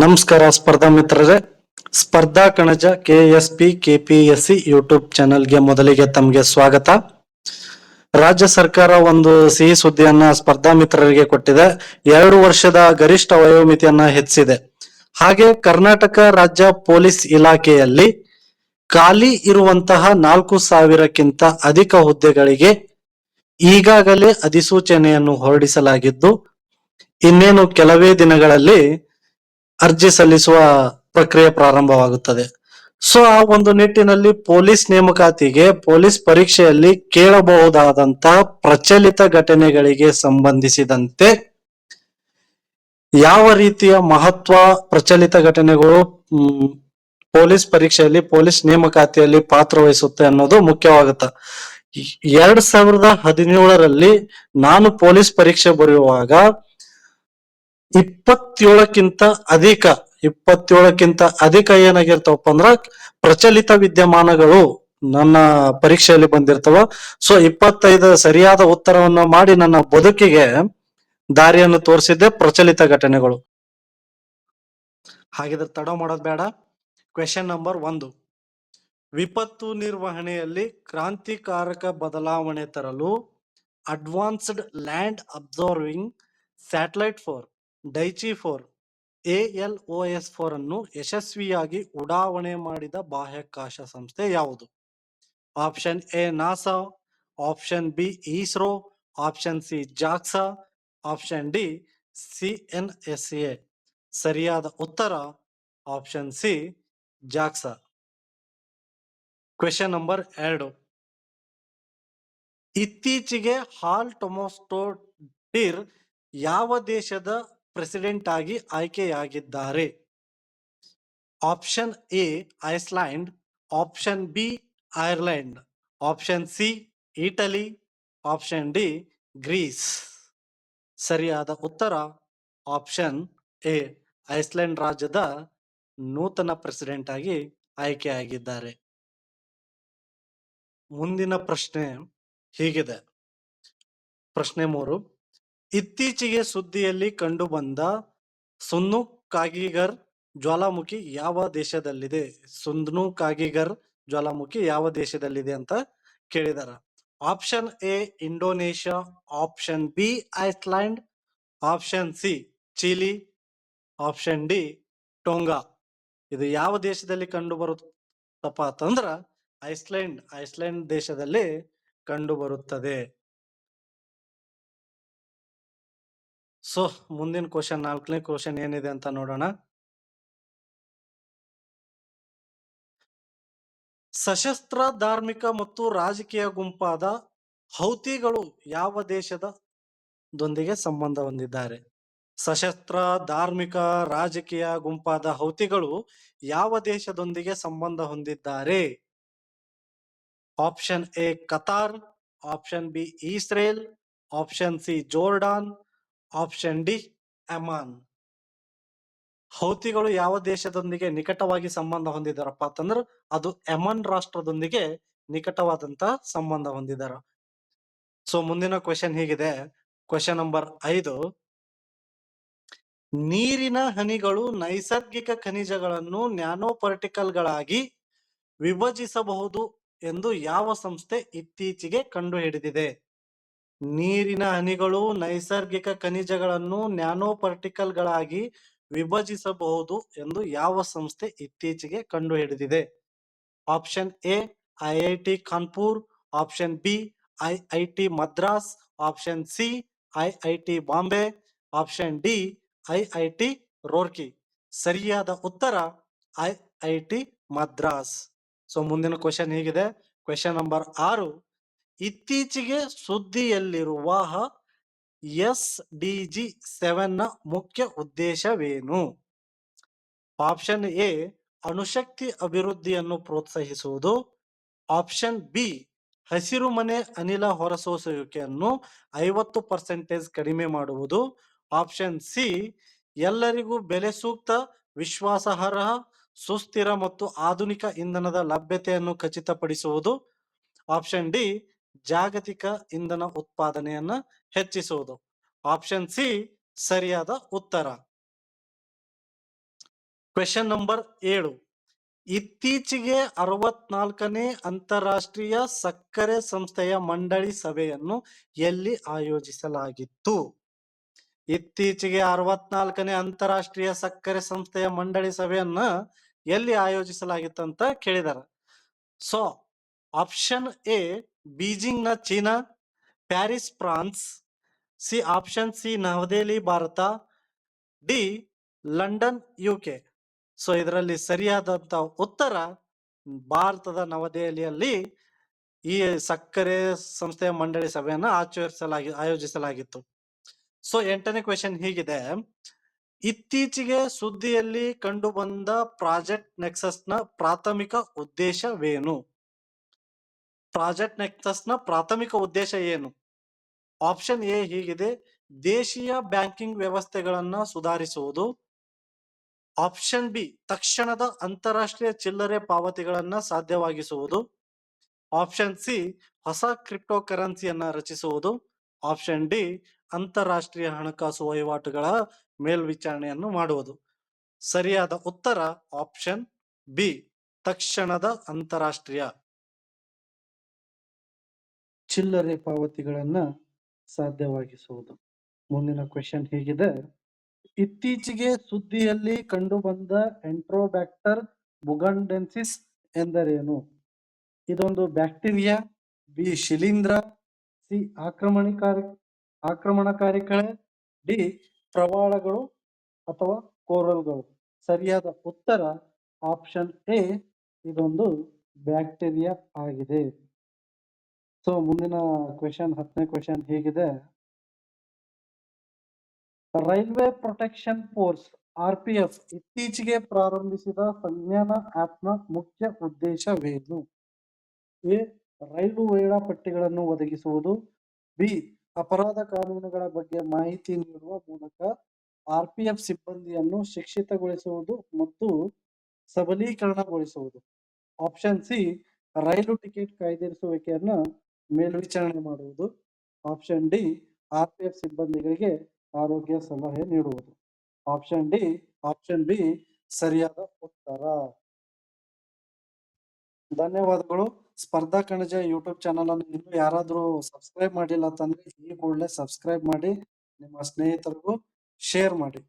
ನಮಸ್ಕಾರ ಸ್ಪರ್ಧಾ ಮಿತ್ರರೇ. ಸ್ಪರ್ಧಾ ಕಣಜ K S P KPSC YouTube ಚಾನೆಲ್ಗೆ ಮೊದಲಿಗೆ ತಮಗೆ ಸ್ವಾಗತ. ರಾಜ್ಯ ಸರ್ಕಾರ ಒಂದು ಸಿಹಿ ಸುದ್ದಿಯನ್ನ ಸ್ಪರ್ಧಾ ಮಿತ್ರರಿಗೆ ಕೊಟ್ಟಿದೆ. ಎರಡು ವರ್ಷದ ಗರಿಷ್ಠ ವಯೋಮಿತಿಯನ್ನ ಹೆಚ್ಚಿದೆ ಹಾಗೆ ಕರ್ನಾಟಕ ರಾಜ್ಯ ಪೊಲೀಸ್ ಇಲಾಖೆಯಲ್ಲಿ ಖಾಲಿ ಇರುವಂತಹ ನಾಲ್ಕು ಸಾವಿರಕ್ಕಿಂತ ಅಧಿಕ ಹುದ್ದೆಗಳಿಗೆ ಈಗಾಗಲೇ ಅಧಿಸೂಚನೆಯನ್ನು ಹೊರಡಿಸಲಾಗಿದ್ದು, ಇನ್ನೇನು ಕೆಲವೇ ದಿನಗಳಲ್ಲಿ ಅರ್ಜಿ ಸಲ್ಲಿಸುವ ಪ್ರಕ್ರಿಯೆ ಪ್ರಾರಂಭವಾಗುತ್ತದೆ. ಸೊ, ಆ ಒಂದು ನಿಟ್ಟಿನಲ್ಲಿ ಪೊಲೀಸ್ ನೇಮಕಾತಿಗೆ, ಪೊಲೀಸ್ ಪರೀಕ್ಷೆಯಲ್ಲಿ ಕೇಳಬಹುದಾದಂತಹ ಪ್ರಚಲಿತ ಘಟನೆಗಳಿಗೆ ಸಂಬಂಧಿಸಿದಂತೆ ಯಾವ ರೀತಿಯ ಮಹತ್ವ ಪ್ರಚಲಿತ ಘಟನೆಗಳು ಪೊಲೀಸ್ ಪರೀಕ್ಷೆಯಲ್ಲಿ, ಪೊಲೀಸ್ ನೇಮಕಾತಿಯಲ್ಲಿ ಪಾತ್ರ ವಹಿಸುತ್ತೆ ಅನ್ನೋದು ಮುಖ್ಯವಾಗುತ್ತೆ. ಎರಡ್ ಸಾವಿರದ ಹದಿನೇಳರಲ್ಲಿ ನಾನು ಪೊಲೀಸ್ ಪರೀಕ್ಷೆ ಬರೆಯುವಾಗ ಇಪ್ಪತ್ತೇಳಕ್ಕಿಂತ ಅಧಿಕ ಇಪ್ಪತ್ತೇಳಕ್ಕಿಂತ ಅಧಿಕ ಏನಾಗಿರ್ತಾವಪ್ಪ ಅಂದ್ರ ಪ್ರಚಲಿತ ವಿದ್ಯಮಾನಗಳು ನನ್ನ ಪರೀಕ್ಷೆಯಲ್ಲಿ ಬಂದಿರ್ತಾವ. ಸೊ ಇಪ್ಪತ್ತೈದು ಸರಿಯಾದ ಉತ್ತರವನ್ನ ಮಾಡಿ ನನ್ನ ಬದುಕಿಗೆ ದಾರಿಯನ್ನು ತೋರಿಸಿದ್ದೆ ಪ್ರಚಲಿತ ಘಟನೆಗಳು. ಹಾಗಿದ್ರೆ ತಡ ಮಾಡೋದು ಬೇಡ. ಕ್ವೆಶನ್ ನಂಬರ್ ಒಂದು. ವಿಪತ್ತು ನಿರ್ವಹಣೆಯಲ್ಲಿ ಕ್ರಾಂತಿಕಾರಕ ಬದಲಾವಣೆ ತರಲು advanced land observing satellite four Daichi four L O S four ಅನ್ನು ಯಶಸ್ವಿಯಾಗಿ ಉಡಾವಣೆ ಮಾಡಿದ ಬಾಹ್ಯಾಕಾಶ ಸಂಸ್ಥೆ ಯಾವುದು? Option A NASA, option B ISRO, option C JAXA, option D C N S A. ಸರಿಯಾದ ಉತ್ತರ? Option C JAXA. Question number ಎರಡು. ಇತ್ತೀಚೆಗೆ ಹಾಲ್ ಟೊಮೊಸ್ಟೋಟಿರ್ ಯಾವ ದೇಶದ ಪ್ರೆಸಿಡೆಂಟ್ ಆಗಿ ಆಯ್ಕೆಯಾಗಿದ್ದಾರೆ. Option A Iceland option B Ireland option C Italy option D Greece ಸರಿಯಾದ ಉತ್ತರ? ಆಪ್ಷನ್ ಎ ಐಸ್ಲ್ಯಾಂಡ್ ರಾಜ್ಯದ ನೂತನ ಪ್ರೆಸಿಡೆಂಟ್ ಆಗಿ ಆಯ್ಕೆಯಾಗಿದ್ದಾರೆ. ಮುಂದಿನ ಪ್ರಶ್ನೆ ಹೀಗಿದೆ. ಪ್ರಶ್ನೆ ಮೂರು. ಇತ್ತೀಚೆಗೆ ಸುದ್ದಿಯಲ್ಲಿ ಕಂಡುಬಂದ ಸುನ್ನು ಕಾಗಿಗರ್ ಜ್ವಾಲಾಮುಖಿ ಯಾವ ದೇಶದಲ್ಲಿದೆ? ಸುನ್ನು ಕಾಗಿಗರ್ ಜ್ವಾಲಾಮುಖಿ ಯಾವ ದೇಶದಲ್ಲಿದೆ ಅಂತ ಕೇಳಿದಾರ. Option A, Indonesia. Option B, Iceland. Option C, Chile. Option D, Tonga. ಇದು ಯಾವ ದೇಶದಲ್ಲಿ ಕಂಡು ಬರುತ್ತಪ್ಪ ಅಂತಂದ್ರ, ಐಸ್ಲ್ಯಾಂಡ್ ಐಸ್ಲ್ಯಾಂಡ್ ದೇಶದಲ್ಲಿ ಕಂಡು ಬರುತ್ತದೆ ಸೊ ಮುಂದಿನ ಕ್ವಶನ್ ನಾಲ್ಕನೇ ಕ್ವಶನ್ ಏನಿದೆ ಅಂತ ನೋಡೋಣ. ಸಶಸ್ತ್ರ, ಧಾರ್ಮಿಕ ಮತ್ತು ರಾಜಕೀಯ ಗುಂಪಾದ ಹೌತಿಗಳು ಯಾವ ದೇಶದ ದೊಂದಿಗೆ ಸಂಬಂಧ ಹೊಂದಿದ್ದಾರೆ? ಸಶಸ್ತ್ರ, ಧಾರ್ಮಿಕ, ರಾಜಕೀಯ ಗುಂಪಾದ ಹೌತಿಗಳು ಯಾವ ದೇಶದೊಂದಿಗೆ ಸಂಬಂಧ ಹೊಂದಿದ್ದಾರೆ? Option A Qatar option B Israel option C Jordan option D Oman ಹೌತಿಗಳು ಯಾವ ದೇಶದೊಂದಿಗೆ ನಿಕಟವಾಗಿ ಸಂಬಂಧ ಹೊಂದಿದಾರಪ್ಪ ಅಂತಂದ್ರೆ, ಅದು ಎಮನ್ ರಾಷ್ಟ್ರದೊಂದಿಗೆ ನಿಕಟವಾದಂತ ಸಂಬಂಧ ಹೊಂದಿದಾರ. ಸೊ ಮುಂದಿನ ಕ್ವೆಶನ್ ಹೀಗಿದೆ. ಕ್ವೆಶನ್ ನಂಬರ್ ಐದು. ನೀರಿನ ಹನಿಗಳು ನೈಸರ್ಗಿಕ ಖನಿಜಗಳನ್ನು ನ್ಯಾನೋ ಗಳಾಗಿ ವಿಭಜಿಸಬಹುದು ಎಂದು ಯಾವ ಸಂಸ್ಥೆ ಇತ್ತೀಚೆಗೆ ಕಂಡುಹಿಡಿದಿದೆ? ನೀರಿನ ಹನಿಗಳು ನೈಸರ್ಗಿಕ ಖನಿಜಗಳನ್ನು ನ್ಯಾನೋ ಗಳಾಗಿ ವಿಭಜಿಸಬಹುದು ಎಂದು ಯಾವ ಸಂಸ್ಥೆ ಇತ್ತೀಚೆಗೆ ಕಂಡುಹಿಡಿದಿದೆ? Option A, IIT Kanpur, option B, IIT Madras, option C, IIT Bombay, option D, IIT Roorkee. ಸರಿಯಾದ ಉತ್ತರ, ಐಐಟಿ ಮದ್ರಾಸ್. ಸೊ ಮುಂದಿನ ಕ್ವಶನ್ ಹೀಗಿದೆ. ಕ್ವೆಶನ್ ನಂಬರ್ ಆರು ಇತ್ತೀಚೆಗೆ ಸುದ್ದಿಯಲ್ಲಿರುವ ಎಸ್ ಡಿ ಜಿ ಸೆವೆನ್ನ ಮುಖ್ಯ ಉದ್ದೇಶವೇನು? ಆಪ್ಷನ್ ಎ, ಅಣುಶಕ್ತಿ ಅಭಿವೃದ್ಧಿಯನ್ನು ಪ್ರೋತ್ಸಾಹಿಸುವುದು. ಆಪ್ಷನ್ ಬಿ, ಹಸಿರು ಮನೆ ಅನಿಲ ಹೊರಸೂಸುವಿಕೆಯನ್ನು ಐವತ್ತು ಪರ್ಸೆಂಟೇಜ್ ಕಡಿಮೆ ಮಾಡುವುದು. ಆಪ್ಷನ್ ಸಿ, ಎಲ್ಲರಿಗೂ ಬೆಲೆ ಸೂಕ್ತ, ವಿಶ್ವಾಸಾರ್ಹ, ಸುಸ್ಥಿರ ಮತ್ತು ಆಧುನಿಕ ಇಂಧನದ ಲಭ್ಯತೆಯನ್ನು ಖಚಿತಪಡಿಸುವುದು. ಆಪ್ಷನ್ ಡಿ ಜಾಗತಿಕ ಇಂಧನ ಉತ್ಪಾದನೆಯನ್ನ ಹೆಚ್ಚಿಸುವುದು ಆಪ್ಷನ್ ಸಿ ಸರಿಯಾದ ಉತ್ತರ. ಕ್ವೆಶನ್ ನಂಬರ್ ಏಳು. ಇತ್ತೀಚೆಗೆ ಅರವತ್ನಾಲ್ಕನೇ ಅಂತಾರಾಷ್ಟ್ರೀಯ ಸಕ್ಕರೆ ಸಂಸ್ಥೆಯ ಮಂಡಳಿ ಸಭೆಯನ್ನು ಎಲ್ಲಿ ಆಯೋಜಿಸಲಾಗಿತ್ತು? ಇತ್ತೀಚೆಗೆ ಅರವತ್ನಾಲ್ಕನೇ ಅಂತಾರಾಷ್ಟ್ರೀಯ ಸಕ್ಕರೆ ಸಂಸ್ಥೆಯ ಮಂಡಳಿ ಸಭೆಯನ್ನ ಎಲ್ಲಿ ಆಯೋಜಿಸಲಾಗಿತ್ತು ಅಂತ ಕೇಳಿದಾರ. ಸೊ ಆಪ್ಷನ್ ಎ ಬೀಜಿಂಗ್ನ China, Paris, France, C option C Navadehali, Bharat, D London U K so, ಇದರಲ್ಲಿ ಸರಿಯಾದಂತ ಉತ್ತರ ಭಾರತದ ನವದೆಹಲಿಯಲ್ಲಿ ಈ ಸಕ್ಕರೆ ಸಂಸ್ಥೆಯ ಮಂಡಳಿ ಸಭೆಯನ್ನು ಆಚರಿಸಲಾಗಿ, ಆಯೋಜಿಸಲಾಗಿತ್ತು. ಸೊ, ಎಂಟನೇ ಕ್ವೆಶನ್ ಹೀಗಿದೆ. ಇತ್ತೀಚೆಗೆ ಸುದ್ದಿಯಲ್ಲಿ ಕಂಡುಬಂದ ಪ್ರಾಜೆಕ್ಟ್ ನೆಕ್ಸಸ್ನ ಪ್ರಾಥಮಿಕ ಉದ್ದೇಶವೇನು? ಪ್ರಾಜೆಕ್ಟ್ ನೆಕ್ಸಸ್ ಪ್ರಾಥಮಿಕ ಉದ್ದೇಶ ಏನು? ಆಪ್ಷನ್ ಎ ಹೀಗಿದೆ, ದೇಶೀಯ ಬ್ಯಾಂಕಿಂಗ್ ವ್ಯವಸ್ಥೆಗಳನ್ನು ಸುಧಾರಿಸುವುದು. ಆಪ್ಷನ್ ಬಿ, ತಕ್ಷಣದ ಅಂತಾರಾಷ್ಟ್ರೀಯ ಚಿಲ್ಲರೆ ಪಾವತಿಗಳನ್ನು ಸಾಧ್ಯವಾಗಿಸುವುದು. ಆಪ್ಷನ್ ಸಿ, ಹೊಸ ಕ್ರಿಪ್ಟೋ ಕರೆನ್ಸಿಯನ್ನ ರಚಿಸುವುದು. ಆಪ್ಷನ್ ಡಿ, ಅಂತಾರಾಷ್ಟ್ರೀಯ ಹಣಕಾಸು ವಹಿವಾಟುಗಳ ಮೇಲ್ವಿಚಾರಣೆಯನ್ನು ಮಾಡುವುದು. ಸರಿಯಾದ ಉತ್ತರ, ಆಪ್ಷನ್ ಬಿ, ತಕ್ಷಣದ ಅಂತಾರಾಷ್ಟ್ರೀಯ. ಚಿಲ್ಲರೆ ಪಾವತಿಗಳನ್ನ ಸಾಧ್ಯವಾಗಿಸುವುದು. ಮುಂದಿನ ಕ್ವೆಶನ್ ಹೀಗಿದೆ. ಇತ್ತೀಚೆಗೆ ಸುದ್ದಿಯಲ್ಲಿ ಕಂಡುಬಂದ ಎಂಟ್ರೋಬ್ಯಾಕ್ಟರ್ ಬುಗಂಡೆನ್ಸಿಸ್ ಎಂದರೇನು? ಇದೊಂದು ಬ್ಯಾಕ್ಟೀರಿಯಾ, ಬಿ ಶಿಲೀಂಧ್ರ, ಸಿ ಆಕ್ರಮಣಕಾರಿ ಆಕ್ರಮಣಕಾರಿ ಕಳೆ ಡಿ ಪ್ರವಾಳಗಳು ಅಥವಾ ಕೋರಲ್ಗಳು. ಸರಿಯಾದ ಉತ್ತರ ಆಪ್ಷನ್ ಎ, ಇದೊಂದು ಬ್ಯಾಕ್ಟೀರಿಯಾ ಆಗಿದೆ. ಸೊ, ಮುಂದಿನ ಕ್ವೆಶನ್ ಹತ್ತನೇ ಕ್ವೆಶನ್ ಹೇಗಿದೆ? Railway protection force, R P F, ಇತ್ತೀಚೆಗೆ ಪ್ರಾರಂಭಿಸಿದ ಸಂಜ್ಞಾನ ಆಪ್ನ ಮುಖ್ಯ ಉದ್ದೇಶವೇನು? ಎ, ರೈಲು ವೇಳಾಪಟ್ಟಿಗಳನ್ನು ಒದಗಿಸುವುದು. ಬಿ, ಅಪರಾಧ ಕಾನೂನುಗಳ ಬಗ್ಗೆ ಮಾಹಿತಿ ನೀಡುವ ಮೂಲಕ ಆರ್ ಪಿ ಎಫ್ ಸಿಬ್ಬಂದಿಯನ್ನು ಶಿಕ್ಷಿತಗೊಳಿಸುವುದು ಮತ್ತು ಸಬಲೀಕರಣಗೊಳಿಸುವುದು. ಆಪ್ಷನ್ ಸಿ, ರೈಲು ಟಿಕೆಟ್ ಕಾಯ್ದಿರಿಸುವಿಕೆಯನ್ನ ಮೇಲ್ವಿಚಾರಣೆ ಮಾಡುವುದು option D R P F ಸಿಬ್ಬಂದಿಗಳಿಗೆ ಆರೋಗ್ಯ ಸಲಹೆ ನೀಡುವುದು. ಆಪ್ಷನ್ ಡಿ ಆಪ್ಷನ್ ಬಿ ಸರಿಯಾದ ಉತ್ತರ. ಧನ್ಯವಾದಗಳು. ಸ್ಪರ್ಧಾ ಕಣಜ ಯೂಟ್ಯೂಬ್ ಚಾನಲ್ ಅನ್ನು ಇನ್ನೂ ಯಾರಾದರೂ ಸಬ್ಸ್ಕ್ರೈಬ್ ಮಾಡಿಲ್ಲ ಅಂತಂದ್ರೆ ಈ ಕೂಡಲೇ ಸಬ್ಸ್ಕ್ರೈಬ್ ಮಾಡಿ, ನಿಮ್ಮ ಸ್ನೇಹಿತರಿಗೂ ಶೇರ್ ಮಾಡಿ.